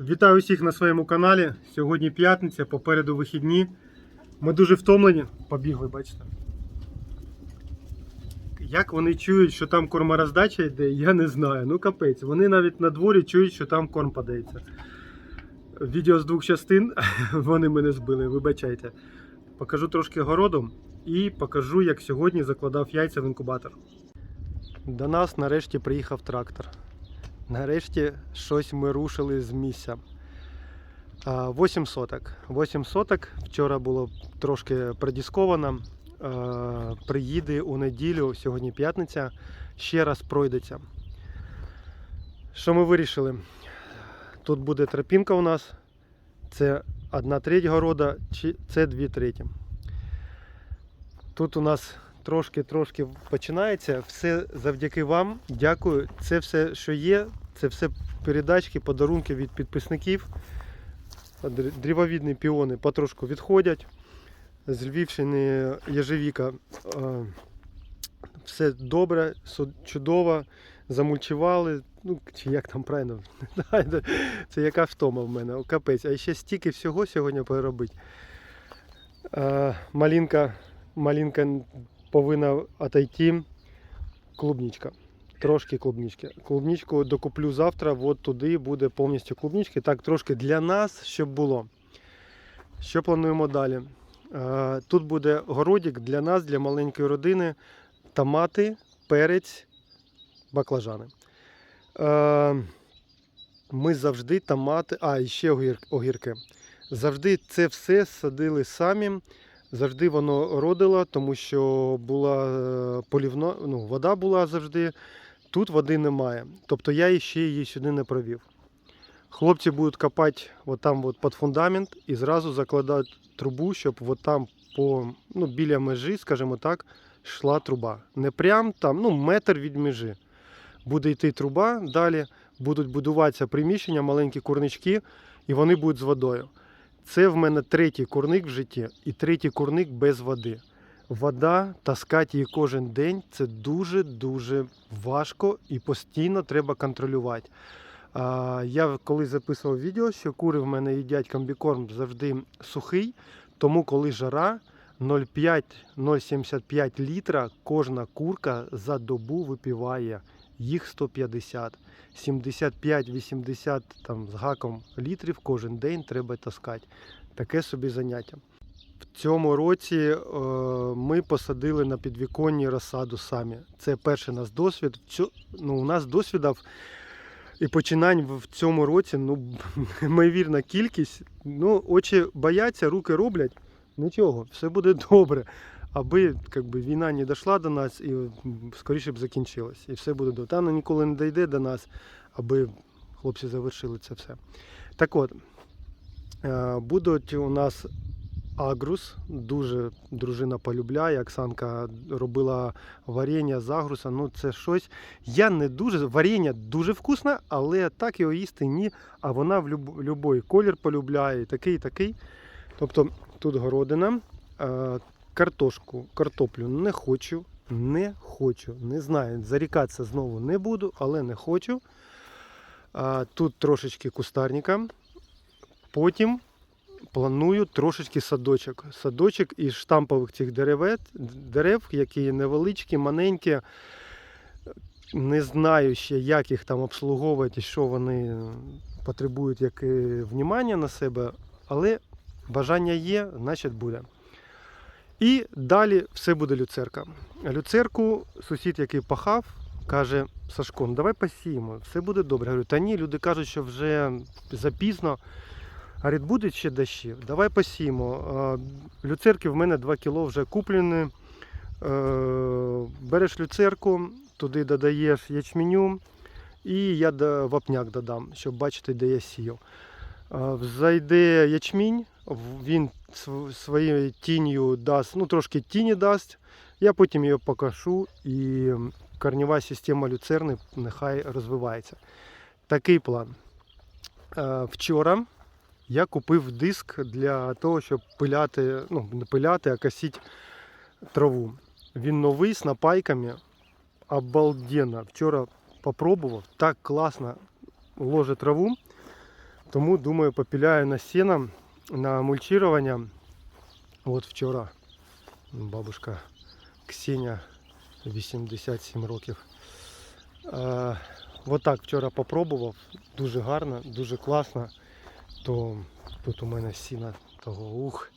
Вітаю всіх на своєму каналі. Сьогодні п'ятниця, попереду вихідні. Ми дуже втомлені. Побігли, бачите. Як вони чують, що там кормороздача йде, я не знаю. Ну капець. Вони навіть на дворі чують, що там корм подається. Відео з двох частин, вони мене збили, вибачайте. Покажу трошки городу і покажу, як сьогодні закладав яйця в інкубатор. До нас нарешті приїхав трактор. Нарешті щось ми рушили з місця. А, 8 соток. 8 соток. Вчора було трошки продісковано. Приїде у неділю, сьогодні п'ятниця, ще раз пройдеться. Що ми вирішили? Тут буде тропінка у нас. Це одна треть города, чи це дві треті. Тут у нас трошки-трошки починається. Все завдяки вам. Дякую. Це все, що є, це все передачки, подарунки від підписників. Дрівовідні піони потрошку відходять. З Львівщини Єжевіка. Все добре, чудово. Замульчували. Ну, чи як там правильно? Це яка втома в мене, капець. А ще стільки всього сьогодні переробити. Е, Малінка, малінка повинна отойти. Клубничка. Трошки клубнички. Клубничку докуплю завтра, от туди буде повністю клубнички. Так, трошки для нас, щоб було. Що плануємо далі? Е, Тут буде городик для нас, для маленької родини. Томати, перець, баклажани. Е, Ми завжди томати, а і ще огірки. Завжди це все садили самі. Завжди воно родило, тому що була е, полівно, ну, вода була завжди. Тут води немає. Тобто я ще її сюди не провів. Хлопці будуть копати от там от під фундамент і зразу закладати трубу, щоб от там по, ну, біля межі, скажімо так, йшла труба. Не прям там, ну, метр від межі. Буде йти труба, далі будуть будуватися приміщення, маленькі курнички, і вони будуть з водою. Це в мене третій курник в житті і третій курник без води. Вода, таскати її кожен день це дуже-дуже важко і постійно треба контролювати. Я коли записував відео, що кури в мене їдять комбікорм завжди сухий, тому коли жара 0,5-0,75 літра кожна курка за добу випиває. Їх 150. 75-80 там з гаком літрів кожен день треба таскати. Таке собі заняття. В цьому році е, ми посадили на підвіконні розсаду самі. Це перший наш досвід. Цю- ну, у нас досвідів і починань в цьому році, ну, ймовірна кількість. Ну, очі бояться, руки роблять. Нічого, все буде добре. Аби би, війна не дійшла до нас і скоріше б закінчилась. І все буде добре. Та вона ніколи не дійде до нас, аби хлопці завершили це все. Так от, е, будуть у нас агрус. Дуже дружина полюбляє. Оксанка робила варення з агруса. Ну, це щось. Я не дуже. Варення дуже вкусне, але так його їсти ні. А вона в любой колір полюбляє, такий, такий. Тобто тут городина. Е, Картошку, картоплю не хочу, не хочу, не знаю. Зарікатися знову не буду, але не хочу. А, тут трошечки кустарника. Потім планую трошечки садочок. Садочок із штампових цих деревет, дерев, які невеличкі, маленькі. Не знаю ще, як їх там обслуговувати що вони потребують яке внимання на себе, але бажання є, значить буде. І далі все буде люцерка. Люцерку сусід, який пахав, каже: Сашко, ну давай посіємо, все буде добре. Я говорю, та ні, люди кажуть, що вже запізно. Говорить, будуть ще дощі, давай посіємо. Люцерки в мене 2 кіло вже куплені. Е, Береш люцерку, туди додаєш ячменю, і я вапняк додам, щоб бачити, де я сію. Зайде ячмінь, він своєю тінню дасть, ну трошки тіні дасть. Я потім її покашу і корнева система люцерни нехай розвивається. Такий план. Е, Вчора я купив диск для того, щоб пиляти, ну не пиляти, а косити траву. Він новий з напайками. Обалденно. Вчора попробував, так класно ложе траву. Тому думаю, попіляю на сіно, на мульчування. От вчора бабушка Ксеня 87 років. Е, от так вчора попробував. Дуже гарно, дуже класно. То тут у мене сіна того ух.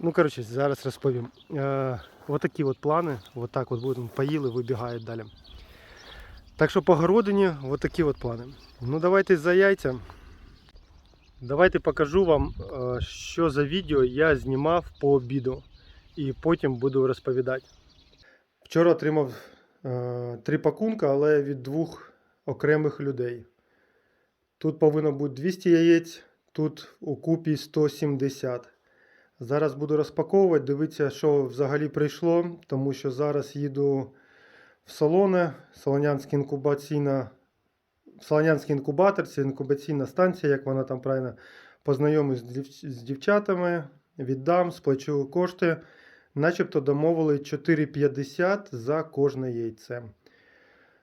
Ну, коротше, зараз розповім. Е, отакі от плани. От так от будемо поїли, вибігають далі. Так що по городині от такі от плани. Ну давайте за яйця. Давайте покажу вам, е, що за відео я знімав по обіду. І потім буду розповідати. Вчора отримав е, три пакунка, але від двох окремих людей. Тут повинно бути 200 яєць, тут у купі 170. Зараз буду розпаковувати, дивитися, що взагалі прийшло, тому що зараз їду в Солоне, Солонянська інкубаційна, Солонянський інкубатор, це інкубаційна станція, як вона там правильно познайомлюсь з дівчатами, віддам, сплачу кошти. Начебто домовили 4,50 за кожне яйце.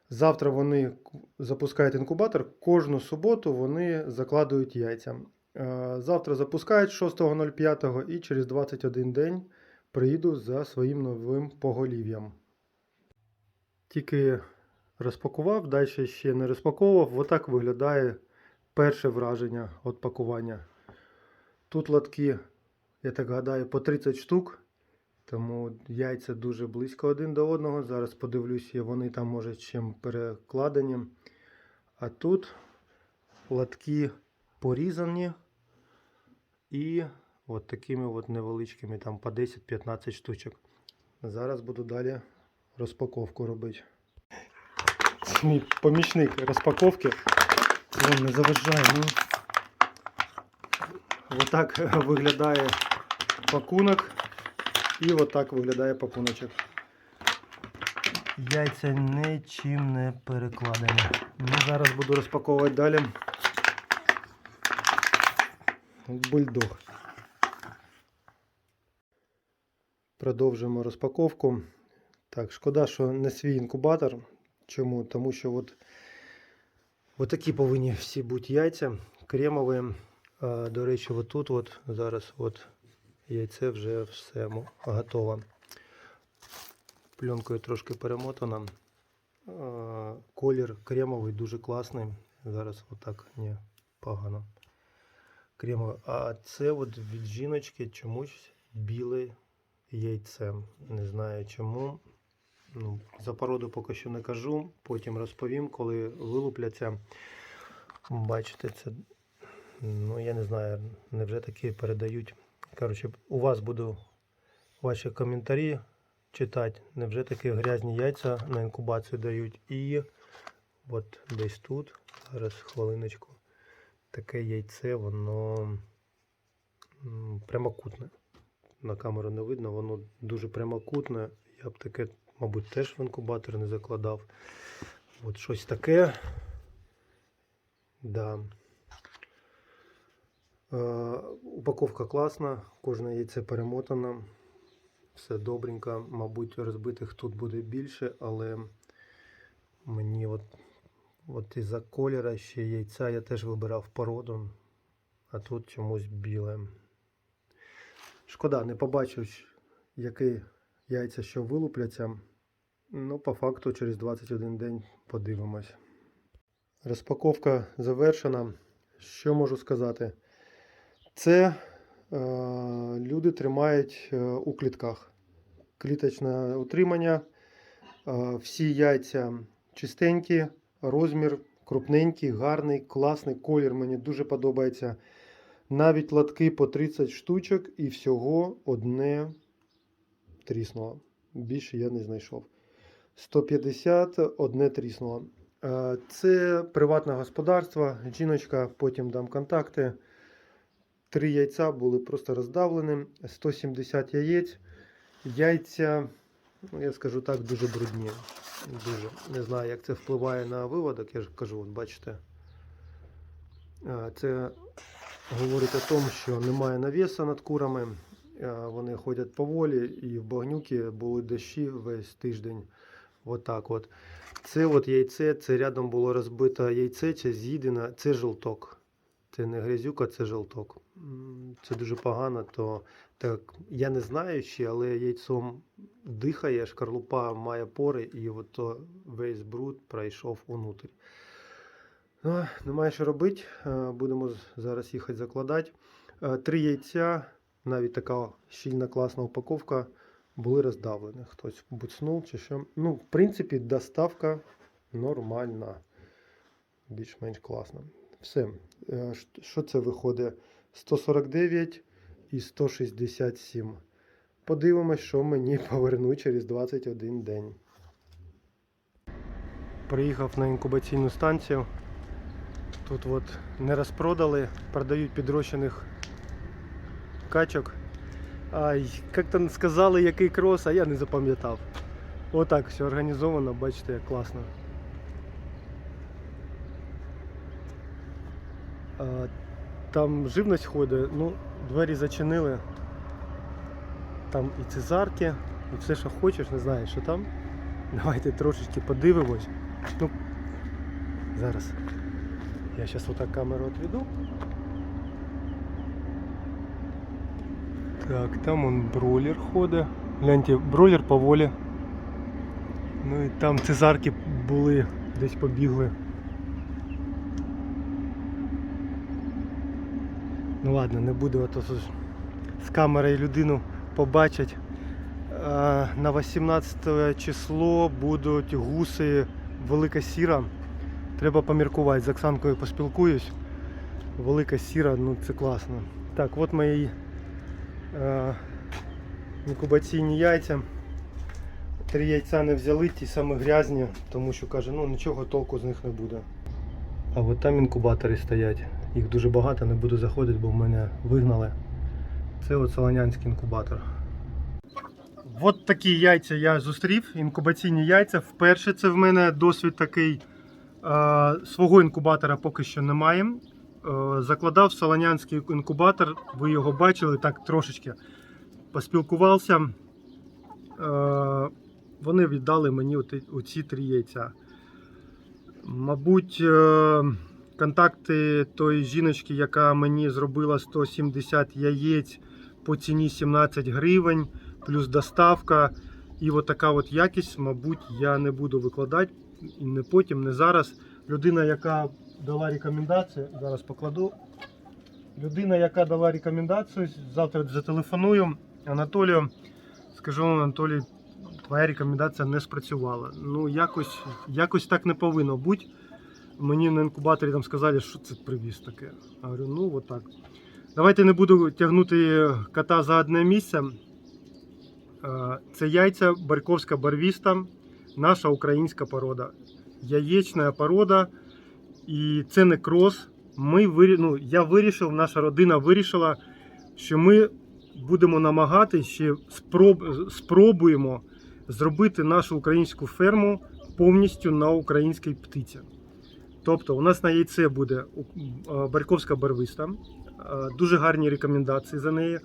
Завтра вони запускають інкубатор. Кожну суботу вони закладують яйця. Е, Завтра запускають 6.05 і через 21 день приїду за своїм новим поголів'ям. Тільки розпакував, далі ще не розпаковував. Отак виглядає перше враження від пакування. Тут лотки, я так гадаю, по 30 штук. Тому яйця дуже близько один до одного. Зараз подивлюся, вони там може чим перекладені. А тут лотки порізані і от такими от невеличкими, там по 10-15 штучок. Зараз буду далі розпаковку робити. Мій помічник розпаковки. Вон не заважає, ну. Отак виглядає пакунок. І отак виглядає пакуночок. Яйця нічим не перекладені. Ну, зараз буду розпаковувати далі. Бульдог. Продовжуємо розпаковку. Так, шкода, що не свій інкубатор. Чому? Тому що от, от такі повинні всі бути яйця. Кремові. До речі, отут от зараз от яйце вже все готово. Пленкою трошки перемотано. Колір кремовий, дуже класний. Зараз отак ні, погано. Кремовий. А це от від жіночки чомусь біле яйце. Не знаю чому. Ну, за породу поки що не кажу. Потім розповім, коли вилупляться. Бачите, це. Ну, я не знаю, невже такі передають. Коротше, у вас буду ваші коментарі читати. Невже такі грязні яйця на інкубацію дають. І от десь тут, зараз хвилиночку, таке яйце, воно прямокутне. На камеру не видно, воно дуже прямокутне. Я б таке, мабуть, теж в інкубатор не закладав. От щось таке. Да. Е, Упаковка класна, кожне яйце перемотано. Все добренько. Мабуть, розбитих тут буде більше, але мені от, от із-за кольора ще яйця я теж вибирав породу, а тут чомусь біле. Шкода, не побачив, які яйця що вилупляться. Ну, по факту, через 21 день подивимось. Розпаковка завершена. Що можу сказати? Це е, люди тримають е, у клітках. Кліточне утримання. Е, всі яйця чистенькі, розмір крупненький, гарний, класний колір. Мені дуже подобається. Навіть лотки по 30 штучок і всього одне тріснуло. Більше я не знайшов. 150 одне тріснуло. Е, Це приватне господарство. Жіночка, потім дам контакти. Три яйця були просто роздавлені, 170 яєць. Яйця, ну я скажу так, дуже брудні. Дуже. Не знаю, як це впливає на виводок, я ж кажу, от бачите. Е, Це говорить о тому, що немає навісу над курами. Е, Вони ходять поволі і в багнюки були дощі весь тиждень. Отак от. Це от яйце, це рядом було розбите яйце, це з'їдено, це жовток. Це не грязюка, це жовток. Це дуже погано, то так, я не знаю ще, але яйцом дихає, шкарлупа має пори, і от весь бруд пройшов унутрь. Ну, немає що робити. е, Будемо зараз їхати закладати. Е, Три яйця, навіть така щільна класна упаковка, були роздавлені. Хтось буцнув чи що. Ну, в принципі, доставка нормальна. Більш-менш класна. Все. Е, Що це виходить? 149 і 167. Подивимось, що мені повернуть через 21 день. Приїхав на інкубаційну станцію. Тут от не розпродали, продають підрощених качок. Ай, як там сказали, який крос, а я не запам'ятав. Отак все організовано, бачите, як класно. А, там живність ходить, ну, двері зачинили. Там і цезарки, і все, що хочеш, не знаю, що там. Давайте трошечки подивимось. Ну, зараз. Я зараз отак камеру відведу. Так, там он бройлер ходить. Гляньте, бройлер поволі. Ну і там цезарки були, десь побігли. Ну ладно, не буду, а то з камерою людину побачать. На 18 число будуть гуси велика сіра. Треба поміркувати, з Оксанкою поспілкуюсь. Велика сіра, ну це класно. Так, от мої інкубаційні яйця. Три яйця не взяли, ті самі грязні, тому що каже, ну нічого толку з них не буде. А от там інкубатори стоять. Їх дуже багато, не буду заходити, бо в мене вигнали. Це от Солонянський інкубатор. От такі яйця я зустрів, інкубаційні яйця. Вперше це в мене досвід такий. Е, свого інкубатора поки що немає. Е, закладав Солонянський інкубатор, ви його бачили так трошечки. Поспілкувався. Е, вони віддали мені оці три яйця. Мабуть, е, контакти тої жіночки, яка мені зробила 170 яєць по ціні 17 гривень, плюс доставка. І от така от якість, мабуть, я не буду викладати і не потім, не зараз. Людина, яка дала рекомендацію, зараз покладу. Людина, яка дала рекомендацію, завтра зателефоную Анатолію. Скажу Анатолій, твоя рекомендація не спрацювала. Ну, якось, якось так не повинно бути. Мені на інкубаторі там сказали, що це привіз таке. Я говорю, ну от так. Давайте не буду тягнути кота за одне місце. Е, Це яйця Барьковська барвіста, наша українська порода. Яєчна порода, і це не крос. Ми вирі... ну, я вирішив, наша родина вирішила, що ми будемо намагатися ще спроб... спробуємо зробити нашу українську ферму повністю на українській птиці. Тобто, у нас на яйце буде е, Барьковська барвиста, е, дуже гарні рекомендації за неї.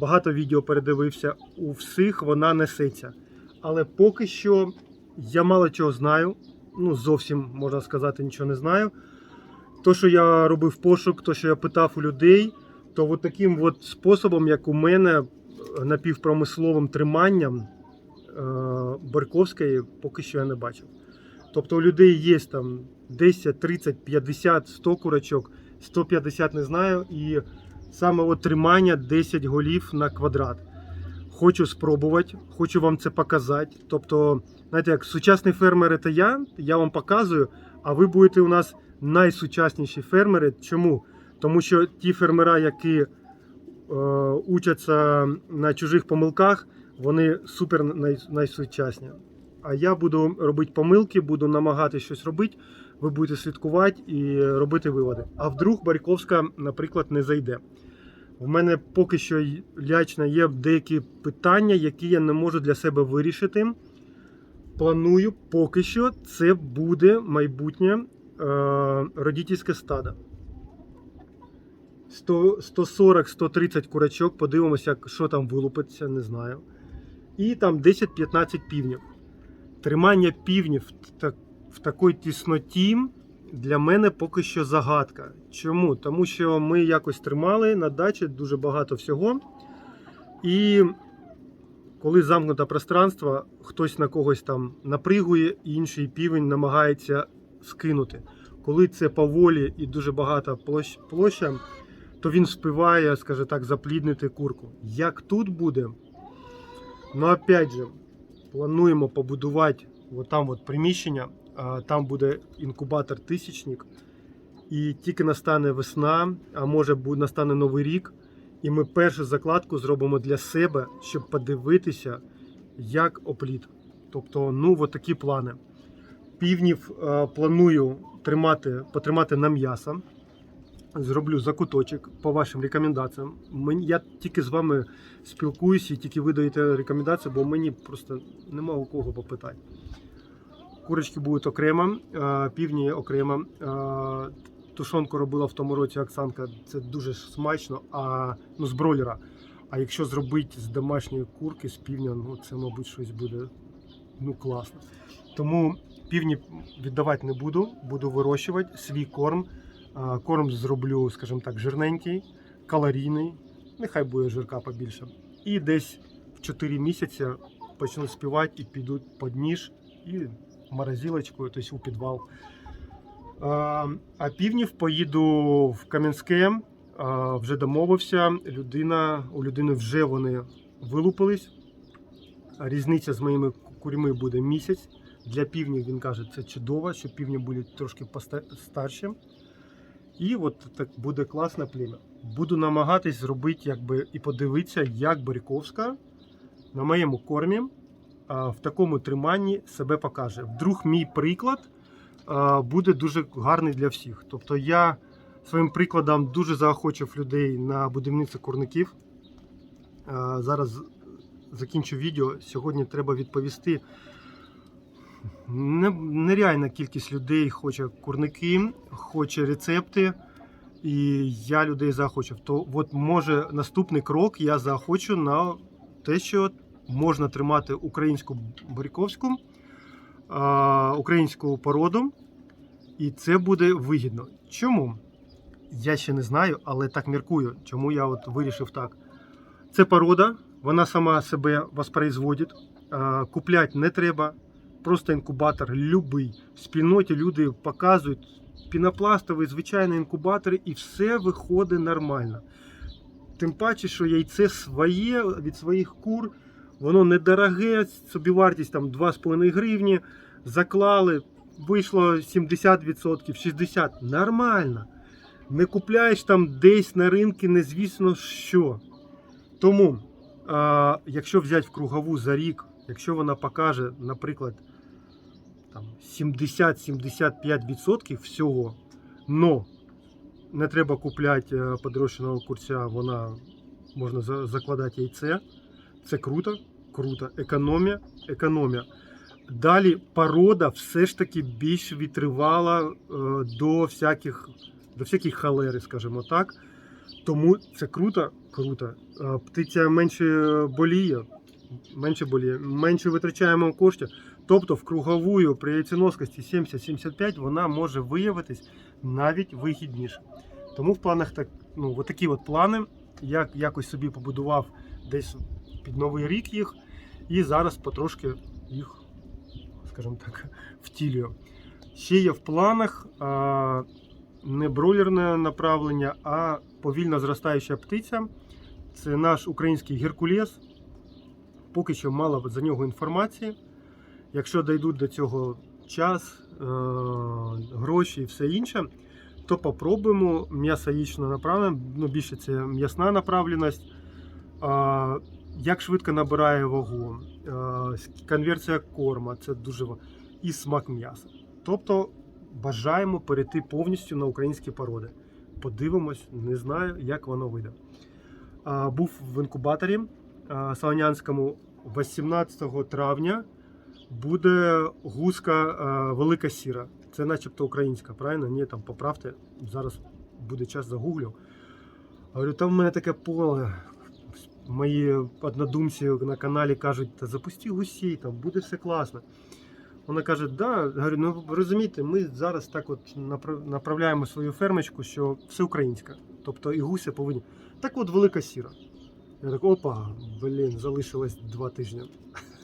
Багато відео передивився. У всіх вона несеться. Але поки що я мало чого знаю. Ну, зовсім можна сказати, нічого не знаю. То, що я робив пошук, то, що я питав у людей, то от таким от способом, як у мене, напівпромисловим триманням е, Барковської, поки що я не бачив. Тобто у людей є там 10, 30, 50, 100 курочок, 150 не знаю. І саме от тримання 10 голів на квадрат. Хочу спробувати, хочу вам це показати. Тобто, знаєте, як сучасний фермер це я, я вам показую, а ви будете у нас найсучасніші фермери. Чому? Тому що ті фермера, які е, учаться на чужих помилках, вони супер най, найсучасні. А я буду робити помилки, буду намагатися щось робити, ви будете слідкувати і робити виводи. А вдруг Барьковська, наприклад, не зайде. У мене поки що лячно є деякі питання, які я не можу для себе вирішити. Планую, поки що це буде майбутнє е, родительське стадо. 140-130 курачок, подивимося, що там вилупиться, не знаю. І там 10-15 півнів. Тримання півнів, в такій тісноті для мене поки що загадка. Чому? Тому що ми якось тримали на дачі дуже багато всього. І коли замкнуте пространство, хтось на когось там напригує, і інший півень намагається скинути. Коли це поволі і дуже багата площ- площа, то він співає, скажімо так, запліднити курку. Як тут буде? Ну, опять же, плануємо побудувати от там от приміщення, там буде інкубатор тисячник. І тільки настане весна, а може настане новий рік, і ми першу закладку зробимо для себе, щоб подивитися, як опліт. Тобто, ну, от такі плани. Півнів е, планую тримати, потримати на м'ясо. Зроблю закуточок по вашим рекомендаціям. Мені, я тільки з вами спілкуюся і тільки ви даєте рекомендації, бо мені просто нема у кого попитати. Курочки будуть окремо, е, півні окремо. Тушонку робила в тому році Оксанка. Це дуже смачно, а ну з бройлера. А якщо зробити з домашньої курки, з півня, ну це, мабуть, щось буде ну, класно. Тому півні віддавати не буду, буду вирощувати свій корм. Корм зроблю, скажімо так, жирненький, калорійний, нехай буде жирка побільше. І десь в 4 місяці почну співати і підуть під ніж і в морозилочку, тобто у підвал. А, півнів поїду в Кам'янське, вже домовився. Людина, у людини вже вони вилупились. Різниця з моїми курьми буде місяць. Для півнів він каже, це чудово, що півні будуть трошки старші. І от так буде класне плем'я. Буду намагатись зробити якби, і подивитися, як Борьковська на моєму кормі в такому триманні себе покаже. Вдруг мій приклад буде дуже гарний для всіх. Тобто я своїм прикладом дуже заохочив людей на будівництво курників. Зараз закінчу відео. Сьогодні треба відповісти. Нереальна кількість людей хоче курники, хоче рецепти. І я людей заохочив. То от може наступний крок я заохочу на те, що можна тримати українську боріковську, а, українську породу, і це буде вигідно. Чому? Я ще не знаю, але так міркую, чому я от вирішив так. Це порода, вона сама себе воспроизводить, куплять не треба. Просто інкубатор любий. В спільноті люди показують пінопластовий звичайний інкубатор, і все виходить нормально. Тим паче, що яйце своє від своїх кур, воно недороге, собівартість там 2,5 гривні. Заклали, вийшло 70%, 60%. Нормально. Не купляєш там десь на ринку, незвісно що. Тому, а, якщо взяти в кругову за рік, якщо вона покаже, наприклад, там 70-75% всього, но не треба купляти е, подрощеного курця, вона можна закладати яйце. Це круто, круто. Економія, економія. Далі порода все ж таки більш відтривала е, до всяких, до всяких халери, скажімо так. Тому це круто, круто. Е, Птиця менше боліє, менше боліє, менше витрачаємо коштів. Тобто в круговую при яйценоскості 70-75 вона може виявитись навіть вигідніше. Тому в планах так, ну, от такі от плани. Я якось собі побудував десь під новий рік їх, і зараз потрошки їх, скажімо так, втілюю. Ще є в планах а, не бройлерне направлення, а повільно зростаюча птиця. Це наш український геркулес. Поки що мало за нього інформації. Якщо дійдуть до цього час, е, гроші і все інше, то попробуємо м'ясо яєчне направлення, ну більше це м'ясна направленість. Як швидко набирає вагу, е, конверсія корма, це дуже і смак м'яса. Тобто бажаємо перейти повністю на українські породи. Подивимось, не знаю, як воно вийде. Був в інкубаторі а, Салонянському 18 травня буде гуска велика сіра. Це начебто українська, правильно? Ні, там поправте. Зараз буде час загуглю. Говорю, там в мене таке поле. Мої однодумці на каналі кажуть, та запусти гусей, там буде все класно. Вона каже: да, говорю, ну розумієте, ми зараз так от направляємо свою фермочку, що все українське. Тобто і гуся повинні. Так от велика сіра. Я так, опа, блін, залишилось два тижні.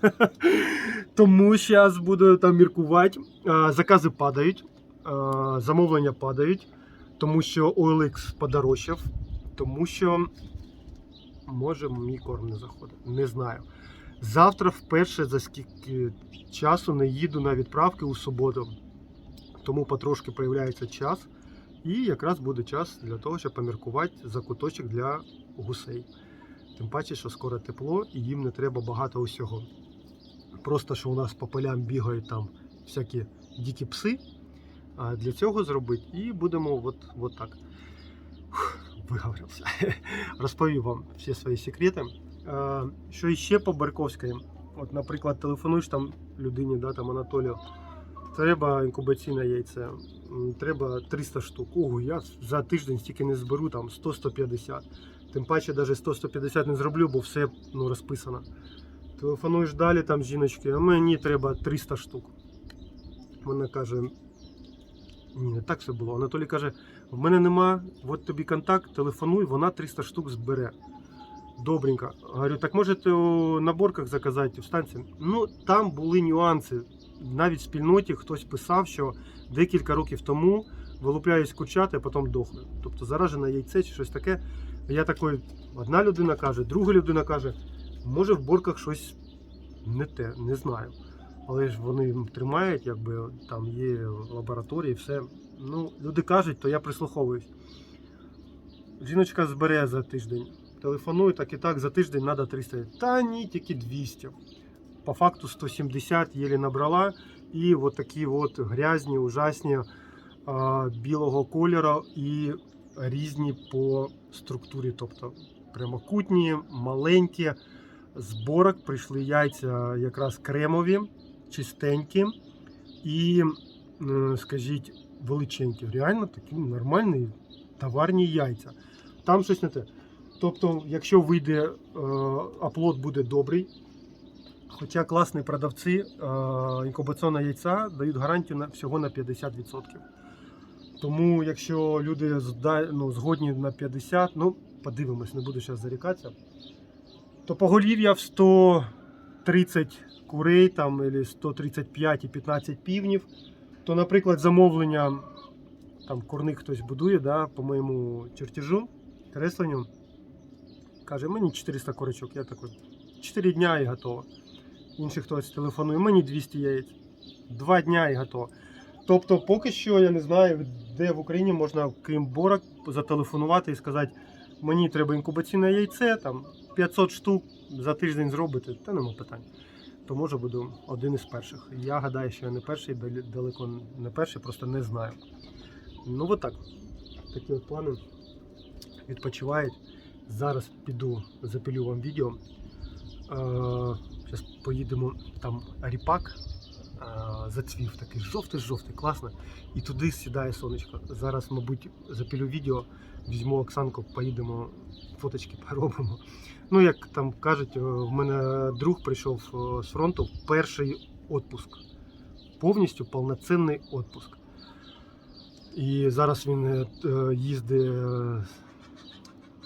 Тому зараз буду там міркувати. Закази падають, замовлення падають, тому що OLX подорожчав, тому що може мій корм не заходить. Не знаю. Завтра вперше за скільки часу не їду на відправки у суботу. Тому потрошки появляється час. І якраз буде час для того, щоб поміркувати закуточок для гусей. Тим паче, що скоро тепло і їм не треба багато усього. Просто що у нас по полям бігають там всякі дикі пси. Для цього зробити і будемо от, от так. Фух, Виговорився. Розповів вам всі свої секрети. Е, Що іще по Барковській? От, наприклад, телефонуєш там людині, да, там Анатолію. Треба інкубаційне яйце, треба 300 штук. Ого, я за тиждень стільки не зберу, там 100-150. Тим паче навіть 100-150 не зроблю, бо все ну, розписано. Телефонуєш далі, там жіночки, а мені треба 300 штук. Вона каже: ні, не так все було. Анатолій каже: в мене нема, от тобі контакт, телефонуй, вона 300 штук збере. Добренько. Говорю, так можете у наборках заказати в станції? Ну, там були нюанси. Навіть в спільноті хтось писав, що декілька років тому вилупляють курчата, а потім дохли. Тобто заражене яйце чи щось таке. Я такий, одна людина каже, друга людина каже, може в борках щось не те, не знаю. Але ж вони тримають, якби там є лабораторії, все. Ну, люди кажуть, то я прислуховуюсь. Жіночка збере за тиждень. Телефоную, так і так, за тиждень треба 300. Та ні, тільки 200. По факту 170 єлі набрала. І от такі от грязні, ужасні а, білого кольору і різні по структурі. Тобто прямокутні, маленькі. З борок прийшли яйця якраз кремові, чистенькі і, скажіть, величенькі. Реально такі нормальні товарні яйця. Там щось не те. Тобто, якщо вийде е, оплот буде добрий, хоча класні продавці е, інкубаційного яйця дають гарантію на всього на 50%. Тому, якщо люди ну, згодні на 50, ну подивимось, не буду зараз зарікатися, то поголів'я в 130 курей там, або 135 і 15 півнів, то, наприклад, замовлення там курник хтось будує да, по моєму чертежу, кресленню, каже, мені 400 курочок, я такий, 4 дня і готово. Інший хтось телефонує, мені 200 яєць, 2 дня і готово. Тобто, поки що я не знаю, де в Україні можна, крім борок, зателефонувати і сказати, мені треба інкубаційне яйце, там 500 штук за тиждень зробити, та нема питань. То може буду один із перших. Я гадаю, що я не перший, далеко не перший, просто не знаю. Ну от так. Такі от плани відпочивають. Зараз піду, запилю вам відео. Зараз поїдемо там ріпак. Е, Зацвів такий жовтий-жовтий, класно. І туди сідає сонечко. Зараз, мабуть, запилю відео, візьму Оксанку, поїдемо, фоточки поробимо. Ну, як там кажуть, е, в мене друг прийшов е, з фронту перший відпуск. Повністю повноцінний відпуск. І зараз він їздить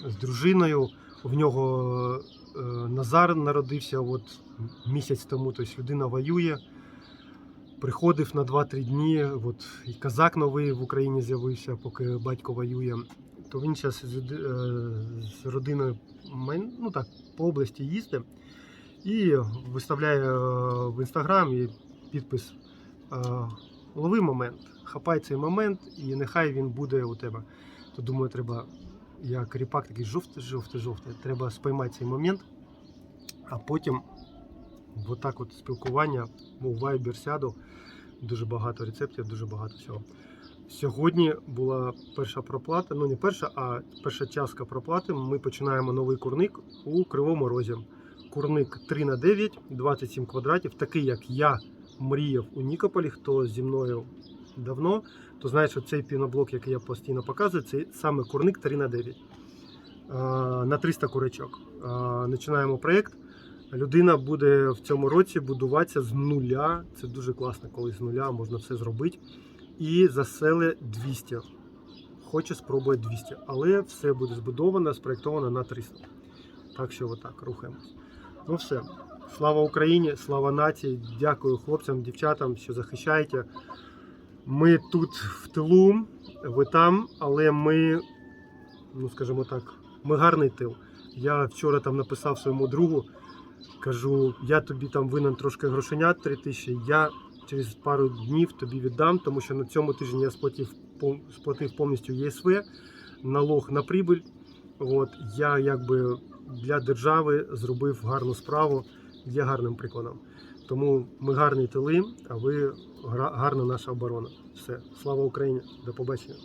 з дружиною. В нього Назар народився от місяць тому, тобто людина воює. Приходив на 2-3 дні. От, і казак новий в Україні з'явився, поки батько воює. То він зараз з, е, з родиною ну так, по області їздить і виставляє е, в інстаграм і підпис е, лови момент, хапай цей момент, і нехай він буде у тебе. То думаю, треба, як ріпак такий жовтий, жовтий, жовтий. Треба спіймати цей момент, а потім отак от спілкування, мов Viber сяду. Дуже багато рецептів, дуже багато всього. Сьогодні була перша проплата, ну не перша, а перша частка проплати. Ми починаємо новий курник у Кривому Розі. Курник 3 на 9, 27 квадратів, такий як я мріяв у Нікополі. Хто зі мною давно, то знає, що цей піноблок, який я постійно показую, це саме курник 3 на 9 на 300 курочок. Починаємо проєкт. Людина буде в цьому році будуватися з нуля. Це дуже класно, коли з нуля можна все зробити. І заселе 200. Хоче спробувати 200. Але все буде збудовано, спроєктовано на 300. Так що отак, рухаємось. Ну все. Слава Україні, слава нації. Дякую хлопцям, дівчатам, що захищаєте. Ми тут в тилу, ви там, але ми, ну скажімо так, ми гарний тил. Я вчора там написав своєму другу, кажу, я тобі там винен трошки грошенят 3 тисячі, я через пару днів тобі віддам, тому що на цьому тижні я сплатив, сплатив повністю ЄСВ, налог на прибиль. От, я якби для держави зробив гарну справу, є гарним прикладом. Тому ми гарні тили, а ви гарна наша оборона. Все, слава Україні, до побачення.